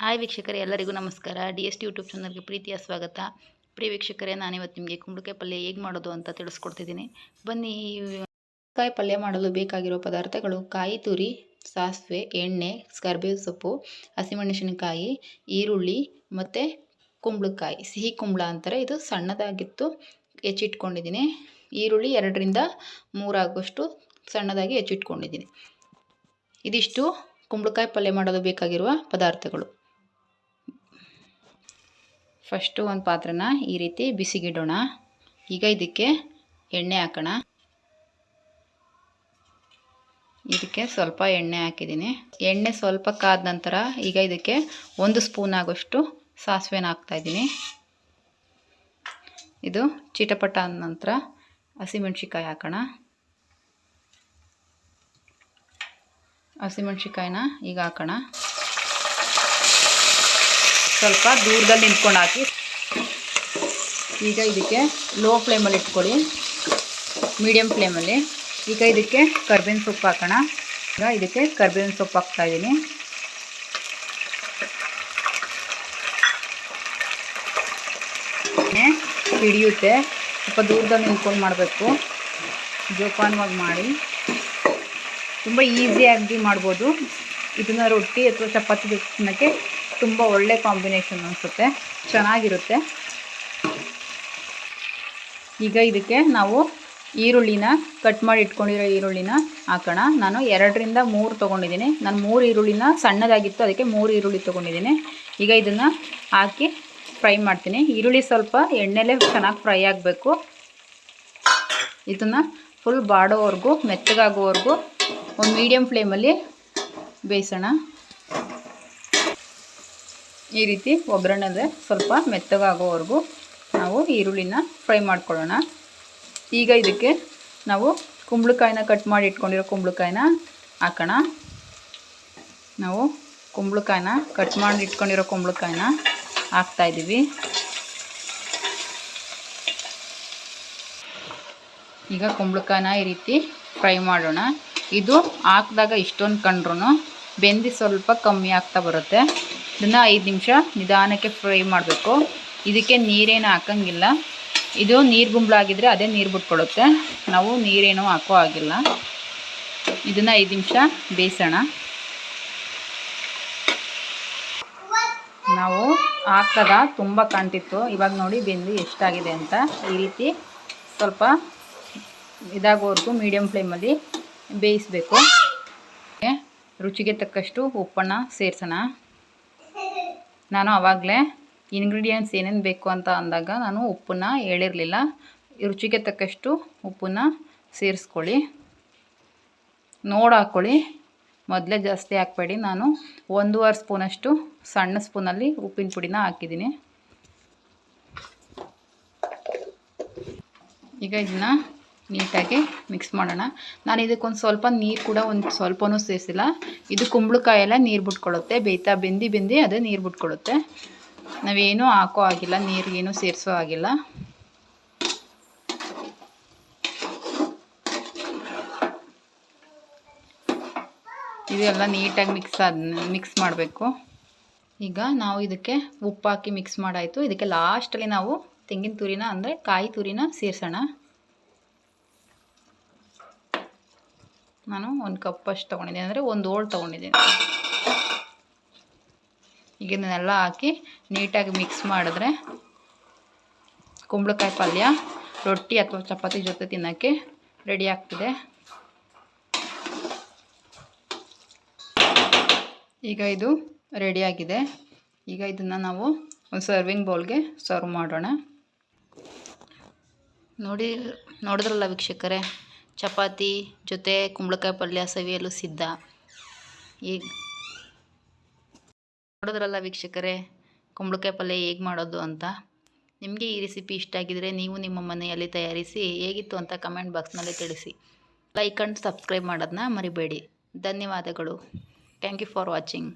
Hi ವೀಕ್ಷಕರೇ, ಎಲ್ಲರಿಗೂ ನಮಸ್ಕಾರ. ಡಿ ಎಸ್ ಟಿ ಯೂಟ್ಯೂಬ್ ಚಾನಲ್ಗೆ ಪ್ರೀತಿಯ ಸ್ವಾಗತ. ಪ್ರಿಯ ವೀಕ್ಷಕರೇ, ನಾನಿವತ್ತು ನಿಮಗೆ ಕುಂಬಳಕಾಯಿ ಪಲ್ಯ ಹೇಗೆ ಮಾಡೋದು ಅಂತ ತಿಳಿಸ್ಕೊಡ್ತಿದ್ದೀನಿ. ಬನ್ನಿ ಕಾಯಿ ಪಲ್ಯ ಮಾಡಲು ಬೇಕಾಗಿರೋ ಪದಾರ್ಥಗಳು ಕಾಯಿ ತುರಿ, ಸಾಸಿವೆ, ಎಣ್ಣೆ, ಕರ್ಬೇವು ಸೊಪ್ಪು, ಹಸಿಮೆಣಸಿನಕಾಯಿ, ಈರುಳ್ಳಿ ಮತ್ತು ಕುಂಬಳಕಾಯಿ. ಸಿಹಿ ಕುಂಬಳ ಅಂತಾರೆ. ಇದು ಸಣ್ಣದಾಗಿತ್ತು, ಹೆಚ್ಚಿಟ್ಕೊಂಡಿದ್ದೀನಿ. ಈರುಳ್ಳಿ ಎರಡರಿಂದ ಮೂರಾಗುವಷ್ಟು ಸಣ್ಣದಾಗಿ ಹೆಚ್ಚಿಟ್ಕೊಂಡಿದ್ದೀನಿ. ಇದಿಷ್ಟು ಕುಂಬಳಕಾಯಿ ಪಲ್ಯ ಮಾಡಲು ಬೇಕಾಗಿರುವ ಪದಾರ್ಥಗಳು. ಫಸ್ಟು ಒಂದು ಪಾತ್ರೆನ ಈ ರೀತಿ ಬಿಸಿಗಿಡೋಣ. ಈಗ ಇದಕ್ಕೆ ಎಣ್ಣೆ ಹಾಕೋಣ. ಇದಕ್ಕೆ ಸ್ವಲ್ಪ ಎಣ್ಣೆ ಹಾಕಿದ್ದೀನಿ. ಎಣ್ಣೆ ಸ್ವಲ್ಪ ಕಾದ ನಂತರ ಈಗ ಇದಕ್ಕೆ ಒಂದು ಸ್ಪೂನ್ ಆಗೋಷ್ಟು ಸಾಸಿವೆನ ಹಾಕ್ತಾಯಿದ್ದೀನಿ ಇದು ಚಿಟಪಟ ಆದ ನಂತರ ಹಸಿಮೆಣ್ಸಿಕಾಯಿ ಹಾಕೋಣ. ಹಸಿಮೆಣ್ಸಿಕಾಯಿನ ಈಗ ಹಾಕೋಣ. ಸ್ವಲ್ಪ ದೂರದಲ್ಲಿ ನಿಂತ್ಕೊಂಡು ಹಾಕಿ. ಈಗ ಇದಕ್ಕೆ ಲೋ ಫ್ಲೇಮಲ್ಲಿ ಇಟ್ಕೊಳ್ಳಿ. ಮೀಡಿಯಮ್ ಫ್ಲೇಮಲ್ಲಿ ಈಗ ಇದಕ್ಕೆ ಕರ್ಬೇವಿನ ಸೊಪ್ಪು ಹಾಕೋಣ. ಈಗ ಇದಕ್ಕೆ ಕರ್ಬೇವಿನ ಸೊಪ್ಪು ಹಾಕ್ತಾಯಿದ್ದೀನಿ ಹಿಡಿಯುತ್ತೆ. ಸ್ವಲ್ಪ ದೂರದಲ್ಲಿ ನಿಂತ್ಕೊಂಡು ಮಾಡಬೇಕು. ಜೋಪಾನವಾಗಿ ಮಾಡಿ. ತುಂಬ ಈಸಿಯಾಗಿ ಮಾಡ್ಬೋದು. ಇದನ್ನು ರೊಟ್ಟಿ ಅಥವಾ ಚಪಾತಿ ತಿನ್ನೋಕ್ಕೆ ತುಂಬ ಒಳ್ಳೆ ಕಾಂಬಿನೇಷನ್ ಅನಿಸುತ್ತೆ. ಚೆನ್ನಾಗಿರುತ್ತೆ. ಈಗ ಇದಕ್ಕೆ ನಾವು ಈರುಳ್ಳಿನ ಕಟ್ ಮಾಡಿ ಇಟ್ಕೊಂಡಿರೋ ಈರುಳ್ಳಿನ ಹಾಕೋಣ. ನಾನು ಎರಡರಿಂದ ಮೂರು ತೊಗೊಂಡಿದ್ದೀನಿ. ನಾನು ಮೂರು ಈರುಳ್ಳಿನ ಸಣ್ಣದಾಗಿತ್ತು, ಅದಕ್ಕೆ ಮೂರು ಈರುಳ್ಳಿ ತೊಗೊಂಡಿದ್ದೀನಿ. ಈಗ ಇದನ್ನು ಹಾಕಿ ಫ್ರೈ ಮಾಡ್ತೀನಿ. ಈರುಳ್ಳಿ ಸ್ವಲ್ಪ ಎಣ್ಣೆಲೇ ಚೆನ್ನಾಗಿ ಫ್ರೈ ಆಗಬೇಕು. ಇದನ್ನು ಫುಲ್ ಬಾಡೋವರೆಗೂ ಮೆತ್ತಗಾಗೋವರೆಗೂ ಒಂದು ಮೀಡಿಯಮ್ ಫ್ಲೇಮಲ್ಲಿ ಬೇಯಿಸೋಣ. ಈ ರೀತಿ ಒಗ್ಗರಣೆಗೆ ಸ್ವಲ್ಪ ಮೆತ್ತಗಾಗೋವರೆಗೂ ನಾವು ಈರುಳ್ಳಿನ ಫ್ರೈ ಮಾಡ್ಕೊಳ್ಳೋಣ. ಈಗ ಇದಕ್ಕೆ ನಾವು ಕುಂಬಳಕಾಯಿನ ಕಟ್ ಮಾಡಿ ಇಟ್ಕೊಂಡಿರೋ ಕುಂಬಳಕಾಯಿನ ಹಾಕೋಣ. ನಾವು ಕುಂಬಳಕಾಯಿನ ಕಟ್ ಮಾಡಿ ಇಟ್ಕೊಂಡಿರೋ ಕುಂಬಳಕಾಯಿನ ಹಾಕ್ತಾಯಿದ್ದೀವಿ ಈಗ ಕುಂಬಳಕಾಯಿನ ಈ ರೀತಿ ಫ್ರೈ ಮಾಡೋಣ. ಇದು ಹಾಕಿದಾಗ ಇಷ್ಟೊಂದು ಕಂಡ್ರೂ ಬೆಂದಿ ಸ್ವಲ್ಪ ಕಮ್ಮಿ ಆಗ್ತಾ ಬರುತ್ತೆ. ಇದನ್ನು ಐದು ನಿಮಿಷ ನಿಧಾನಕ್ಕೆ ಫ್ರೈ ಮಾಡಬೇಕು. ಇದಕ್ಕೆ ನೀರೇನು ಹಾಕಂಗಿಲ್ಲ. ಇದು ನೀರು ಗುಂಬಳಾಗಿದ್ದರೆ ಅದೇ ನೀರು ಬಿಟ್ಕೊಡುತ್ತೆ. ನಾವು ನೀರೇನು ಹಾಕೋ ಆಗಿಲ್ಲ ಇದನ್ನು ಐದು ನಿಮಿಷ ಬೇಯಿಸೋಣ. ನಾವು ಹಾಕಿದಾಗ ತುಂಬ ಕಾಣ್ತಿತ್ತು. ಇವಾಗ ನೋಡಿ ಬೆಂದು ಎಷ್ಟಾಗಿದೆ ಅಂತ. ಈ ರೀತಿ ಸ್ವಲ್ಪ ಇದಾಗೋವರೆಗೂ ಮೀಡಿಯಮ್ ಫ್ಲೇಮಲ್ಲಿ ಬೇಯಿಸಬೇಕು. ರುಚಿಗೆ ತಕ್ಕಷ್ಟು ಉಪ್ಪನ್ನು ಸೇರಿಸೋಣ. ನಾನು ಆವಾಗಲೇ ಇಂಗ್ರೀಡಿಯೆಂಟ್ಸ್ ಏನೇನು ಬೇಕು ಅಂತ ಅಂದಾಗ ನಾನು ಉಪ್ಪನ್ನು ಹೇಳಿರಲಿಲ್ಲ. ರುಚಿಗೆ ತಕ್ಕಷ್ಟು ಉಪ್ಪನ್ನು ಸೇರಿಸ್ಕೊಳ್ಳಿ. ನೋಡಿ ಹಾಕ್ಕೊಳ್ಳಿ ಮೊದಲೇ ಜಾಸ್ತಿ ಹಾಕಬೇಡಿ. ನಾನು ಒಂದೂವರೆ ಸ್ಪೂನಷ್ಟು ಸಣ್ಣ ಸ್ಪೂನಲ್ಲಿ ಉಪ್ಪಿನ ಪುಡಿನ ಹಾಕಿದ್ದೀನಿ. ಈಗ ಇದನ್ನು ನೀಟಾಗಿ ಮಿಕ್ಸ್ ಮಾಡೋಣ. ನಾನು ಇದಕ್ಕೊಂದು ಸ್ವಲ್ಪ ನೀರು ಕೂಡ ಒಂದು ಸ್ವಲ್ಪನೂ ಸೇರಿಸಿಲ್ಲ. ಇದು ಕುಂಬಳಕಾಯಿ ಎಲ್ಲ ನೀರು ಬಿಟ್ಕೊಳ್ಳುತ್ತೆ. ಬೇಯ್ತಾ ಬೆಂದಿ ಬೆಂದಿ ಅದು ನೀರು ಬಿಟ್ಕೊಳ್ಳುತ್ತೆ. ನಾವೇನೂ ಹಾಕೋ ಆಗಿಲ್ಲ ನೀರಿಗೇನು ಸೇರಿಸೋ ಆಗಿಲ್ಲ ಇದೆಲ್ಲ ನೀಟಾಗಿ ಮಿಕ್ಸ್ ಆದ ಮಿಕ್ಸ್ ಮಾಡಬೇಕು. ಈಗ ನಾವು ಇದಕ್ಕೆ ಉಪ್ಪು ಹಾಕಿ ಮಿಕ್ಸ್ ಮಾಡಾಯಿತು. ಇದಕ್ಕೆ ಲಾಸ್ಟಲ್ಲಿ ನಾವು ತೆಂಗಿನ ತುರಿನ ಅಂದರೆ ಕಾಯಿ ತುರಿನ ಸೇರಿಸೋಣ. ನಾನು ಒಂದು ಕಪ್ಪಷ್ಟು ತೊಗೊಂಡಿದ್ದೀನಿ. ಅಂದರೆ ಒಂದು ಓಳು ತೊಗೊಂಡಿದ್ದೀನಿ. ಈಗ ಇದನ್ನೆಲ್ಲ ಹಾಕಿ ನೀಟಾಗಿ ಮಿಕ್ಸ್ ಮಾಡಿದ್ರೆ ಕುಂಬಳಕಾಯಿ ಪಲ್ಯ, ರೊಟ್ಟಿ ಅಥವಾ ಚಪಾತಿ ಜೊತೆ ತಿನ್ನೋಕ್ಕೆ ರೆಡಿ ಆಗ್ತಿದೆ. ಈಗ ಇದು ರೆಡಿಯಾಗಿದೆ ಈಗ ಇದನ್ನು ನಾವು ಒಂದು ಸರ್ವಿಂಗ್ ಬೌಲ್ಗೆ ಸರ್ವ್ ಮಾಡೋಣ. ನೋಡಿ, ನೋಡಿದ್ರಲ್ಲ ವೀಕ್ಷಕರೇ? ಚಪಾತಿ ಜೊತೆ ಕುಂಬಳಕಾಯಿ ಪಲ್ಯ ಸವಿಯಲು ಸಿದ್ಧ. ಈಗ ನೋಡಿದ್ರಲ್ಲ ವೀಕ್ಷಕರೇ, ಕುಂಬಳಕಾಯಿ ಪಲ್ಯ ಹೇಗೆ ಮಾಡೋದು ಅಂತ? ನಿಮಗೆ ಈ ರೆಸಿಪಿ ಇಷ್ಟ ಆಗಿದರೆ ನೀವು ನಿಮ್ಮ ಮನೆಯಲ್ಲಿ ತಯಾರಿಸಿ ಹೇಗಿತ್ತು ಅಂತ ಕಮೆಂಟ್ ಬಾಕ್ಸ್ನಲ್ಲಿ ತಿಳಿಸಿ. ಲೈಕ್ ಆ್ಯಂಡ್ ಸಬ್ಸ್ಕ್ರೈಬ್ ಮಾಡೋದನ್ನ ಮರಿಬೇಡಿ. ಧನ್ಯವಾದಗಳು. Thank you for watching.